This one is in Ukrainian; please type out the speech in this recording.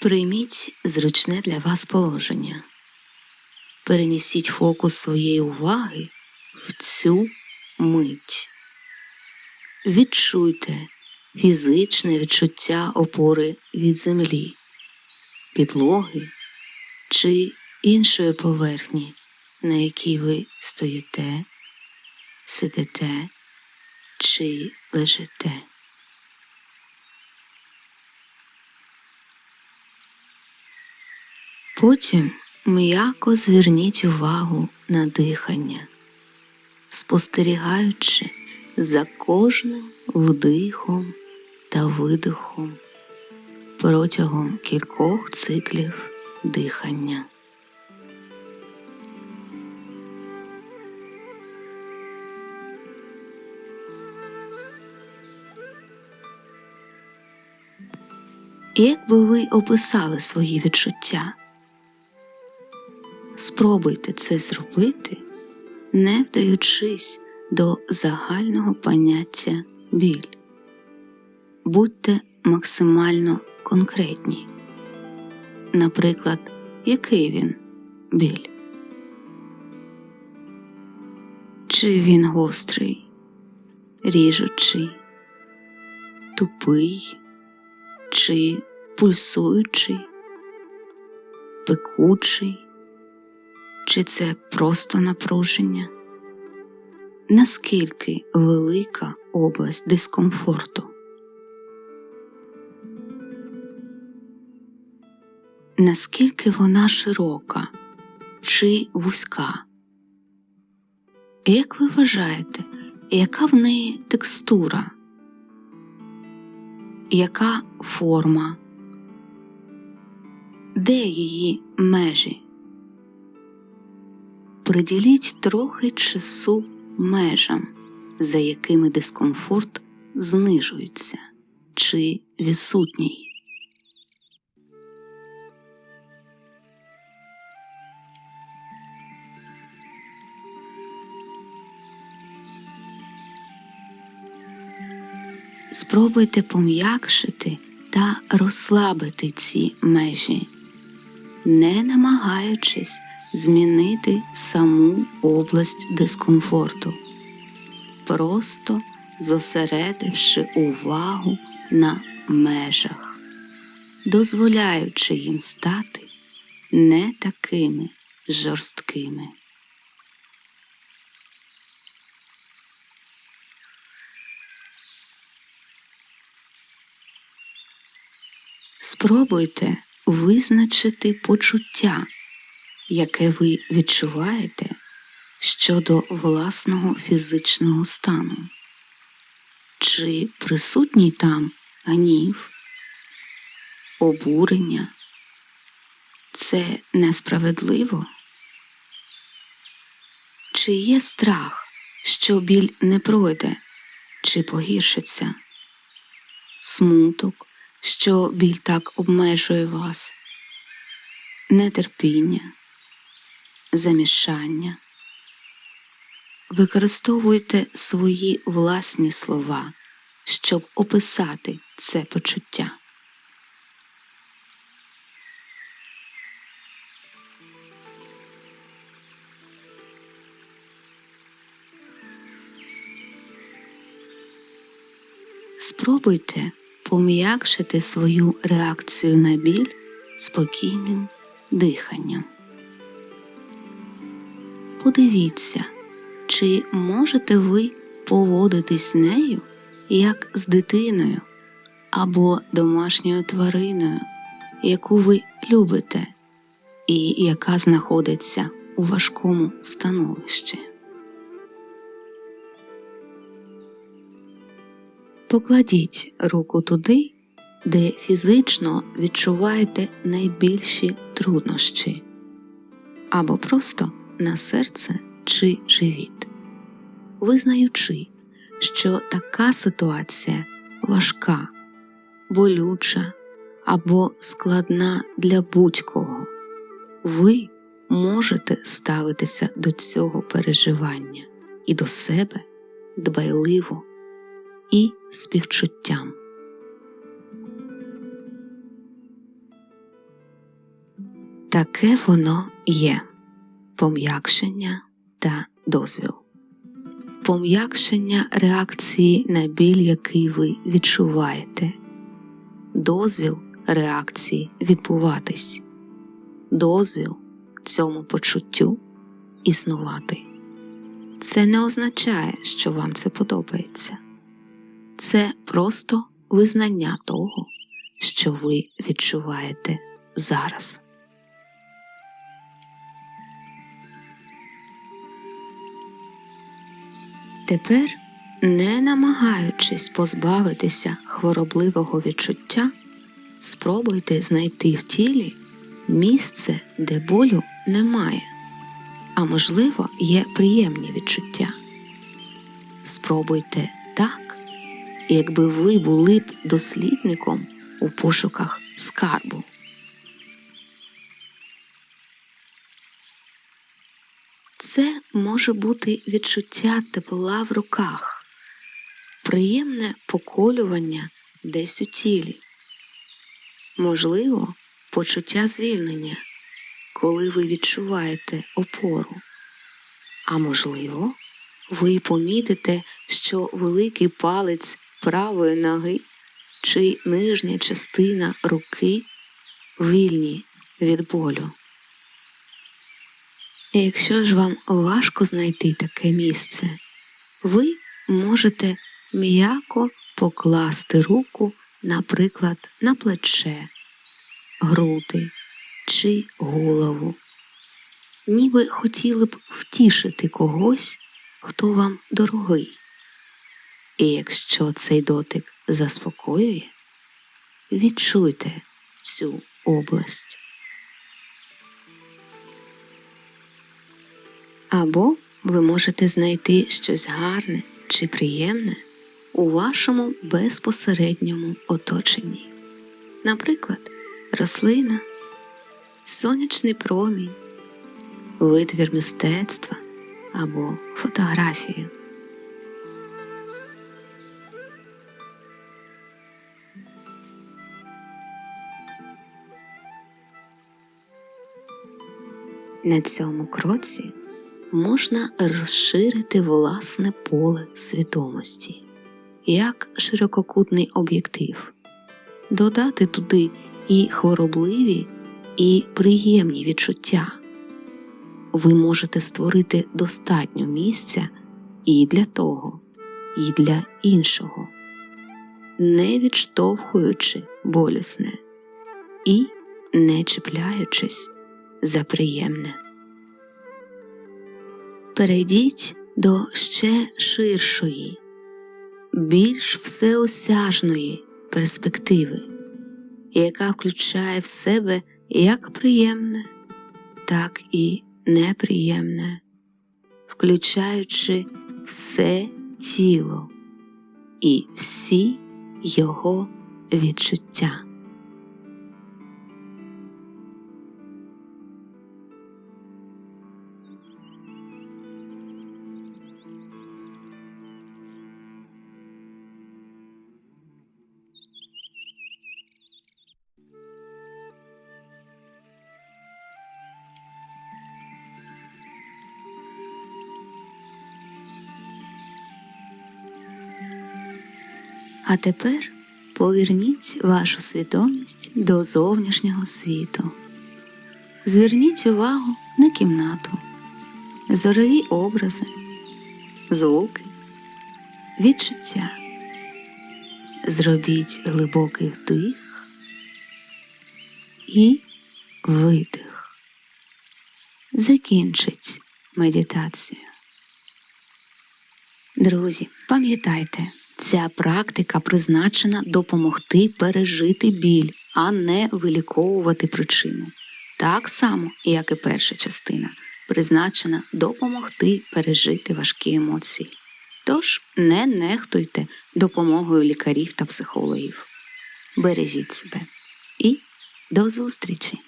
Прийміть зручне для вас положення. Перенесіть фокус своєї уваги в цю мить. Відчуйте фізичне відчуття опори від землі, підлоги чи іншої поверхні, на якій ви стоїте, сидите чи лежите. Потім м'яко зверніть увагу на дихання, спостерігаючи за кожним вдихом та видихом протягом кількох циклів дихання. Як би ви описали свої відчуття? Спробуйте це зробити, не вдаючись до загального поняття біль. Будьте максимально конкретні. Наприклад, який він біль? Чи він гострий, ріжучий, тупий, чи пульсуючий, пекучий? Чи це просто напруження? Наскільки велика область дискомфорту? Наскільки вона широка чи вузька? Як ви вважаєте, яка в неї текстура? Яка форма? Де її межі? Приділіть трохи часу межам, за якими дискомфорт знижується чи відсутній. Спробуйте пом'якшити та розслабити ці межі, не намагаючись змінити саму область дискомфорту, просто зосередивши увагу на межах, дозволяючи їм стати не такими жорсткими. Спробуйте визначити почуття яке ви відчуваєте щодо власного фізичного стану, чи присутній там гнів, обурення? Це несправедливо? Чи є страх, що біль не пройде, чи погіршиться, смуток, що біль так обмежує вас, нетерпіння? Замішання. Використовуйте свої власні слова, щоб описати це почуття. Спробуйте пом'якшити свою реакцію на біль спокійним диханням подивіться, чи можете ви поводитись з нею як з дитиною або домашньою твариною, яку ви любите і яка знаходиться у важкому становищі. Покладіть руку туди, де фізично відчуваєте найбільші труднощі, або просто на серце чи живіт, визнаючи, що така ситуація важка, болюча або складна для будь-кого, ви можете ставитися до цього переживання і до себе дбайливо і співчуттям. Таке воно є пом'якшення та дозвіл. Пом'якшення реакції на біль, який ви відчуваєте, дозвіл реакції відбуватись, дозвіл цьому почуттю існувати. Це не означає, що вам це подобається. Це просто визнання того, що ви відчуваєте зараз. Тепер, не намагаючись позбавитися хворобливого відчуття, спробуйте знайти в тілі місце, де болю немає, а можливо, є приємні відчуття. Спробуйте так, якби ви були б дослідником у пошуках скарбу. Це може бути відчуття тепла в руках, приємне поколювання десь у тілі, можливо, почуття звільнення, коли ви відчуваєте опору, а можливо, ви помітите, що великий палець правої ноги чи нижня частина руки вільні від болю. І Якщо ж вам важко знайти таке місце, ви можете м'яко покласти руку, наприклад, на плече, груди чи голову, ніби хотіли б втішити когось, хто вам дорогий. І якщо цей дотик заспокоює, відчуйте цю область. Або ви можете знайти щось гарне чи приємне у вашому безпосередньому оточенні, наприклад, рослина, сонячний промінь, витвір мистецтва або фотографію. На цьому кроці можна розширити власне поле свідомості, як ширококутний об'єктив, додати туди і хворобливі, і приємні відчуття. Ви можете створити достатньо місця і для того, і для іншого, не відштовхуючи болісне і не чіпляючись за приємне перейдіть до ще ширшої, більш всеосяжної перспективи, яка включає в себе як приємне, так і неприємне, включаючи все тіло і всі його відчуття. А тепер поверніть вашу свідомість до зовнішнього світу. Зверніть увагу на кімнату, зорові образи, звуки, відчуття. Зробіть глибокий вдих і видих. Закінчить медитацію. Друзі, пам'ятайте. Ця практика призначена допомогти пережити біль, а не виліковувати причину. Так само, як і перша частина, призначена допомогти пережити важкі емоції. Тож не нехтуйте допомогою лікарів та психологів. Бережіть себе і до зустрічі!